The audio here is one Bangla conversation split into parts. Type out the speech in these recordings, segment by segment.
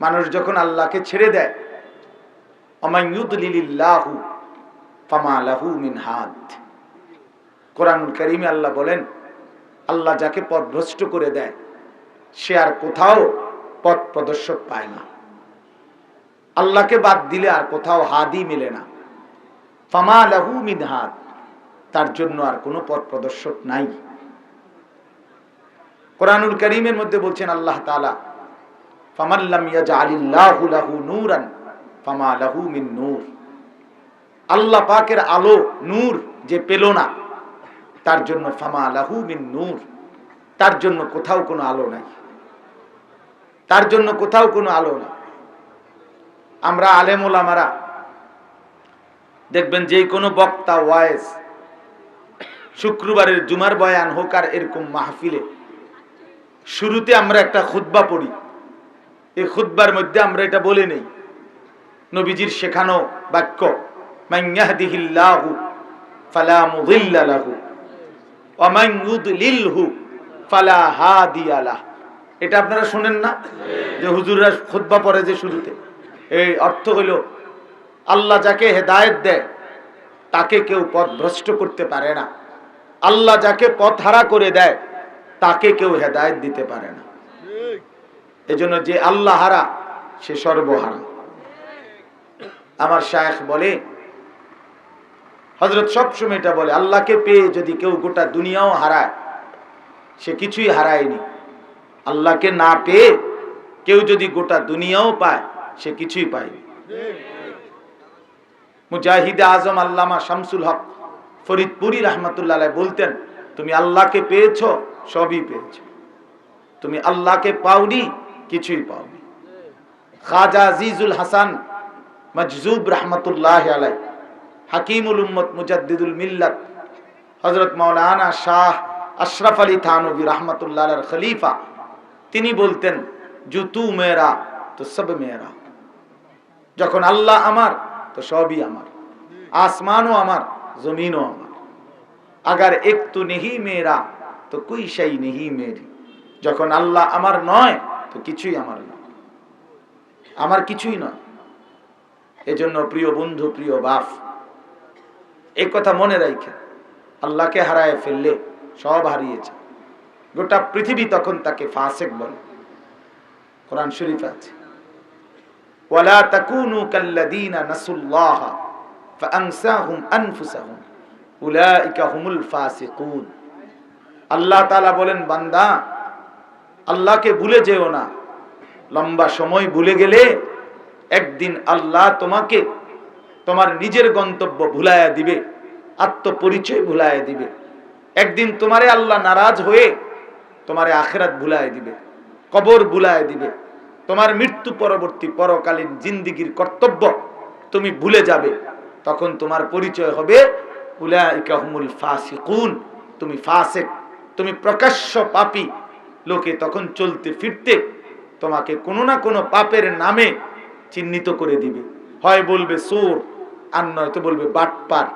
মানুষ যখন আল্লাহকে ছেড়ে দেয় অমায়ুদলিল্লাহু ফামালাহু মিন হাদ। কোরআনুল করিমে আল্লাহ বলেন, আল্লাহ যাকে পথভ্রষ্ট করে দেয়, সে আর কোথাও পথ প্রদর্শক পায় না। আল্লাহকে বাদ দিলে আর কোথাও হাদি মেলে না। ফামা লাহু মিন হাদ, তার জন্য আর কোনো পথ প্রদর্শক নাই। কোরআনুল করিমের মধ্যে বলছেন আল্লাহ তাআলা ফামাল্লাম ইয়াজআলিল্লাহু লাহু নূরান ফামা লাহু মিন নূর। আল্লাহ পাকের আলো নূর যে পেল না, তার জন্য ফামা লাহু মিন নূর। তার জন্য কোথাও কোনো আলো নাই। তার জন্য কোথাও কোনো আলো নাই। আমরা আলেমুলামারা দেখবেন যে কোনো বক্তা ওয়াইজ শুক্রবারের জুমার বয়ান হোক আর এরকম মাহফিলে শুরুতে আমরা একটা খুতবা পড়ি। এই খুতবার মধ্যে আমরা এটা বলে নেই। নবীজির শেখানো বাক্য মাইয়াহদিহিল্লাহু ফালা মুদিল্লা লাহু, ওয়া মান ইউদলিলহু ফালা হাদিয়া লাহ। এটা আপনারা শুনেন না? যে হুজুররা খুতবা পড়ে যে শুরুতে। এই অর্থ হইল, আল্লাহ যাকে হেদায়েত দেয়, তাকে কেউ পথ ভ্রষ্ট করতে পারে না। আল্লাহ যাকে পথ হারা করে দেয়, তাকে কেউ হেদায়েত দিতে পারে না। এজন্য যে আল্লাহ হারা, সে সর্বহারা। আমার শায়েখ বলে হজরত সবসময় এটা বলে, আল্লাহকে পেয়ে যদি কেউ গোটা দুনিয়াও হারায়, সে কিছুই হারায়নি। আল্লাহকে না পেয়ে কেউ যদি গোটা দুনিয়াও পায়, সে কিছুই পায়নি। মুজাহিদে আজম আল্লামা শামসুল হক ফরিদপুরি রহমতুল্লাহ বলতেন, তুমি আল্লাহকে পেয়েছ, সবই পেয়েছ। তুমি আল্লাহকে পাওনি কিছুই পাওনি। খাজা আজিজুল হাসান মজজুব রহমতুল্লাহ আলাই হাকিমুল উম্মত মুজাদ্দিদুল মিল্লাত হজরত মৌলানা শাহ আশরাফ আলী থানবী রহমতুল্লাহ খলিফা, তিনি বলতেন জুতু মেরা, তো সব মেরা। যখন আল্লাহ আমার, তো সবই আমার। আসমানও আমার, জমিনও আমার। আগার একটু নেহি মেরা, তো কুই সেই নেহি মেরি। যখন আল্লাহ আমার নয় তো কিছুই আমার না। আমার কিছুই নয় এজন্য প্রিয় বন্ধু, প্রিয় বাপ, এই কথা মনে রাখে আল্লাহকে হারায় ফেললে সব হারিয়েছে। গোটা পৃথিবী তখন তাকে ফাসেক বলে। কোরআন শরীফ আছে হুমুল আল্লাহ বলেন, বান্দা আল্লাহকে ভুলে যেও না। লম্বা সময় ভুলে গেলে একদিন আল্লাহ তোমাকে তোমার নিজের গন্তব্য ভুলাইয়া দিবে, আত্মপরিচয় ভুলাইয়া দিবে। একদিন তোমারে আল্লাহ নারাজ হয়ে তোমারে আখেরাত ভুলাইয়া দিবে, কবর ভুলাইয়া দিবে। তোমার মৃত্যু পরবর্তী পরকালীন জিন্দিগির কর্তব্য তুমি ভুলে যাবে, তখন তোমার পরিচয় হবে উলাইকাহুমুল ফাসিকুন। তুমি ফাসেক, তুমি প্রকাশ্য পাপী লোকে তখন চলতে ফিরতে তোমাকে কোনো না কোনো পাপের নামে চিহ্নিত করে দিবে। হয় বলবে সোর আর নয়তো বলবে বাটপার,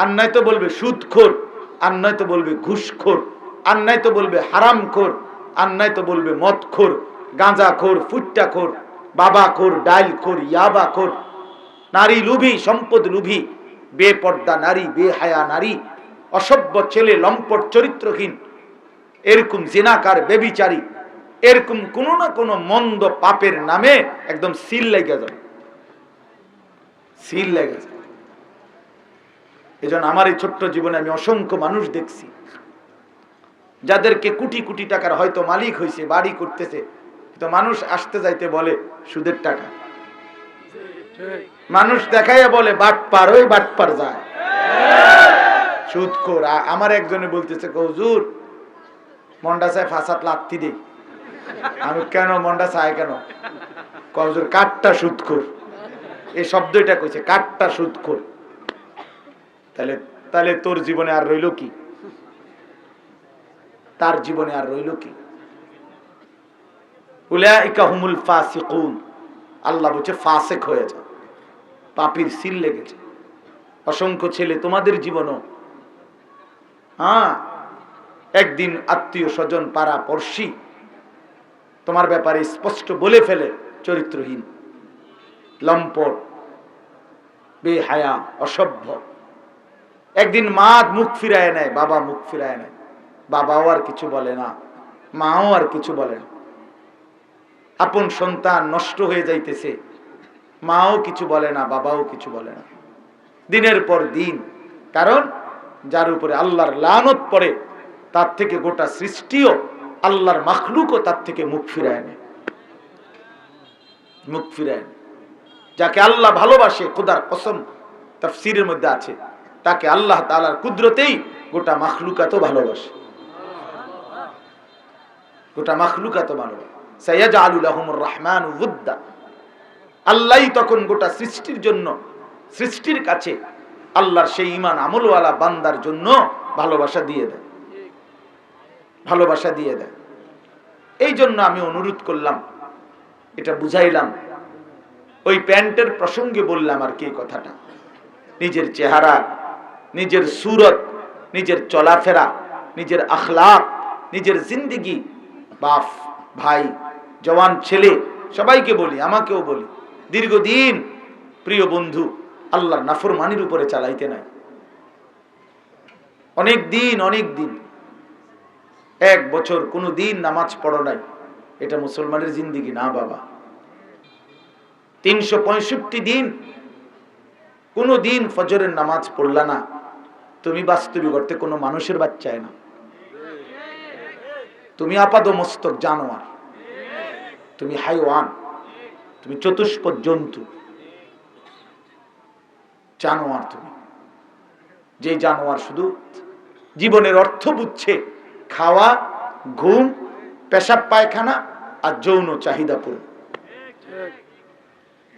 আর নয়তো বলবে সুদখোর, আর নয়তো বলবে ঘুষখোর, আর নয়তো বলবে হারামখোর, আর নয়তো বলবে মদখোর, গাঁজাখোর, ফুট্টাখোর, বাবাখোর, ডাইলখোর, ইয়াবাখোর। নারী লুভি, সম্পদ লুভি, বেপর্দা নারী, বেহায়া নারী, অসভ্য ছেলে, লম্পট চরিত্রহীন এরকম জেনাকার, বেবিচারী, এরকম কোনো না কোনো মন্দ পাপের নামে একদম সিল লেগে যাবে সিল লেগে যাবে এজন্য আমার এই ছোট্ট জীবনে আমি অসংখ্য মানুষ দেখছি, যাদেরকে কোটি কোটি টাকার হয়তো মালিক হয়েছে বাড়ি করতেছে, কিন্তু মানুষ আসতে যাইতে বলে সুদের টাকা। মানুষ দেখাইয়া বলে, বাট পার, ওই বাট পার যায়। সুদখোর আ- আমার একজনে বলতেছে, হুজুর মন্ডা চায় ফাঁসাত লাত্তি দেই আমি কেন মন্ডা চাই কেন? কজুর কাঠটা সুদখোর এই শব্দ এটা কইছে, কাঠটা সুদখোর তাহলে তাহলে তোর জীবনে আর রইল কি? তার জীবনে আর রইল কি? উলাইকা আল্লাহ বলছে, ফাসেক হয়ে পাপির সিল লেগেছে। অসংখ্য ছেলে তোমাদের জীবনও। হ্যাঁ একদিন আত্মীয় স্বজন পাড়া পড়শি, তোমার ব্যাপারে স্পষ্ট বলে ফেলে চরিত্রহীন, লম্পট, বেহায়া, অসভ্য। একদিন মা মুখ ফিরায় নেয়, বাবা মুখ ফিরায় নেয়, বাবাও আর কিছু বলে না, মাও আর কিছু বলে না। আপন সন্তান নষ্ট হয়ে যাইতেছে, মাও কিছু বলে না, বাবাও কিছু বলে না। দিনের পর দিন, কারণ যার উপরে আল্লাহর লানত পড়ে তার থেকে গোটা সৃষ্টিও আল্লাহর মাখলুকও তার থেকে মুখ ফিরায় নেয়। মুখ ফিরায়। যাকে আল্লাহ ভালোবাসে, খোদার কসম তার সিরের মধ্যে আছে। তাকে আল্লাহ তালার কুদরতেই গোটা মাখলুকাত ভালোবাসে। গোটা মাখলুকাত ভালোবাসে। সৈয়দ আলুল আহমুর রহমান আল্লাহ তখন গোটা সৃষ্টির জন্য, সৃষ্টির কাছে আল্লাহর সেই ইমান আমলওয়ালা বান্দার জন্য ভালোবাসা দিয়ে দেয়। ভালোবাসা দিয়ে দেয়। এই জন্য আমি অনুরোধ করলাম, এটা বুঝাইলাম। ওই প্যান্টের প্রসঙ্গে বললাম আর কি কথাটা। নিজের চেহারা, নিজের সুরত, নিজের চলাফেরা, নিজের আখলাক, নিজের জিন্দিগি। বাপ, ভাই, জওয়ান ছেলে, সবাইকে বলি, আমাকেও বলি, দীর্ঘদিন প্রিয় বন্ধু, আল্লাহর নাফরমানির উপরে চালাইতে নাই। অনেক দিন অনেক দিন এক বছর কোনো দিন নামাজ পড়ো নাই। এটা মুসলমানের জিন্দিগি না, বাবা। তিনশো পঁয়ষট্টি দিন কোনো দিন ফজরের নামাজ পড়লা না। তুমি বাস্তবিক অর্থে কোনো মানুষের বাচ্চায় না। তুমি আপাদ মস্তক জানোয়ার। তুমি হাইওয়ান। তুমি চতুষ্পদ জন্তু। জানোয়ার তুমি। যে জানোয়ার শুধু জীবনের অর্থ বুঝছে খাওয়া, ঘুম, পেশাব পায়খানা আর যৌন চাহিদা পূরণ।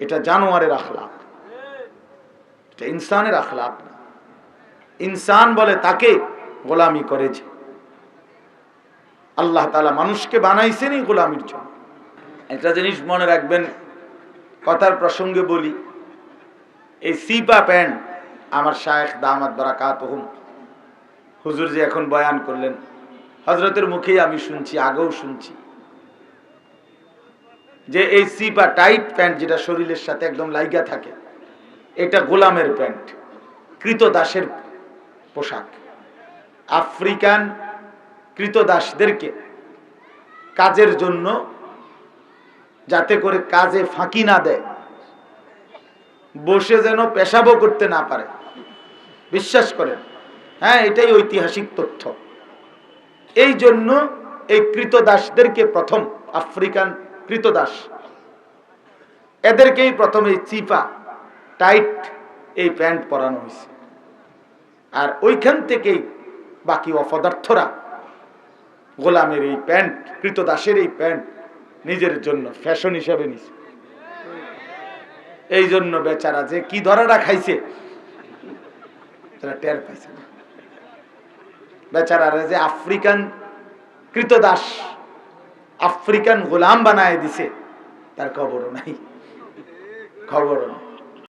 এটা জানোয়ারের আখলাপ। এটা ইনসানের আখলাপ ইনসান বলে তাকে গোলামি করে যে। আল্লাহ তালা মানুষকে বানাইছেনই গোলামির জন্য। একটা জিনিস মনে রাখবেন, কথার প্রসঙ্গে বলি, এই সিপা প্যান্ট আমার শায়েখ দামাত বারাকাত হুম হুজুর যে এখন বয়ান করলেন হজরতের মুখেই আমি শুনছি, আগেও শুনছি। যে এই সিপা টাইট প্যান্ট যেটা শরীরের সাথে একদম লাইগা থাকে, এটা গোলামের প্যান্ট কৃতদাসের পোশাক। আফ্রিকান কৃতদাসদেরকে কাজের জন্য যাতে করে কাজে ফাঁকি না দেয়, বসে যেন পেশাবও করতে না পারে। বিশ্বাস করেন হ্যাঁ এটাই ঐতিহাসিক তথ্য। এই জন্য এই কৃতদাসদেরকে প্রথম, আফ্রিকান কৃতদাস। এদেরকেই প্রথম এই চিপা, টাইট এই প্যান্ট পরানো হয়েছে। আর ওইখান থেকেই বাকি অপদার্থরা গোলামের এই প্যান্ট, কৃতদাসের এই প্যান্ট নিজের জন্য ফ্যাশন হিসাবে নিছে। এই জন্য বেচারা যে কি ধরাটা খাইছে টের পাইছে না। বেচারারা যে আফ্রিকান কৃতদাস আফ্রিকান গোলাম বানায় দিছে তার খবরও নাই। খবরও নাই।